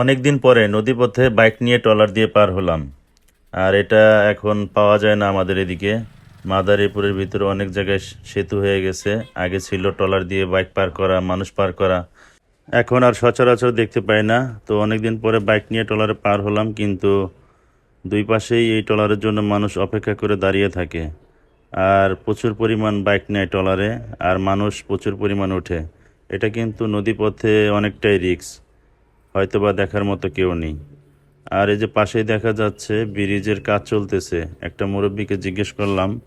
অনেক দিন পরে নদীপথে বাইক নিয়ে ট্রলার দিয়ে পার হলাম। আর এটা এখন পাওয়া যায় না আমাদের এদিকে। মাদারীপুরের ভিতরে অনেক জায়গায় সেতু হয়ে গেছে। আগে ছিল ট্রলার দিয়ে বাইক পার করা, মানুষ পার করা। এখন আর সচরাচর দেখতে পাই না। তো অনেকদিন পরে বাইক নিয়ে ট্রলারে পার হলাম, কিন্তু দুই পাশেই এই ট্রলারের জন্য মানুষ অপেক্ষা করে দাঁড়িয়ে থাকে। আর প্রচুর পরিমাণ বাইক নেয় ট্রলারে, আর মানুষ প্রচুর পরিমাণ ওঠে। এটা কিন্তু নদীপথে অনেকটাই রিস্ক। হয়তো বা দেখার মতো কেউ নেই। আর এই যে পাশেই দেখা যাচ্ছে, ব্রিজের কাজ চলতেছে। একটা মুরব্বীকে জিজ্ঞেস করলাম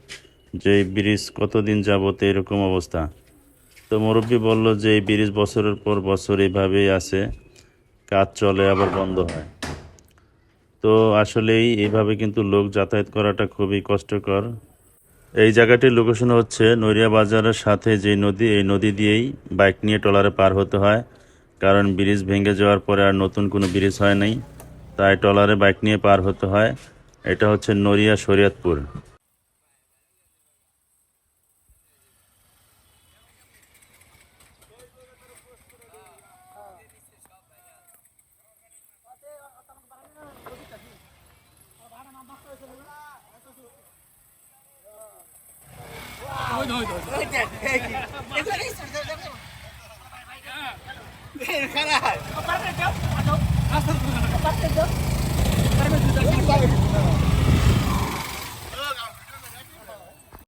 যে, এই ব্রিজ কতদিন যাবত এরকম অবস্থা? তো মুরব্বী বলল যে, এই ব্রিজ বছরের পর বছর এইভাবেই আছে। কাজ চলে, আবার বন্ধ হয়। তো আসলেই এইভাবে কিন্তু লোক যাতায়াত করাটা খুবই কষ্টকর। এই জায়গাটির লোকেশন হচ্ছে নড়িয়া বাজারের সাথে যে নদী, এই নদী দিয়েই বাইক নিয়ে ট্রলারে পার হতে হয়। কারণ ব্রিজ ভেঙে যাওয়ার পরে আর নতুন কোনো ব্রিজ হয় নাই। তাই ট্রলারে বাইক নিয়ে পার হতে হয়। এটা হচ্ছে নড়িয়া Shariatpur. Aparte yo, aparte yo,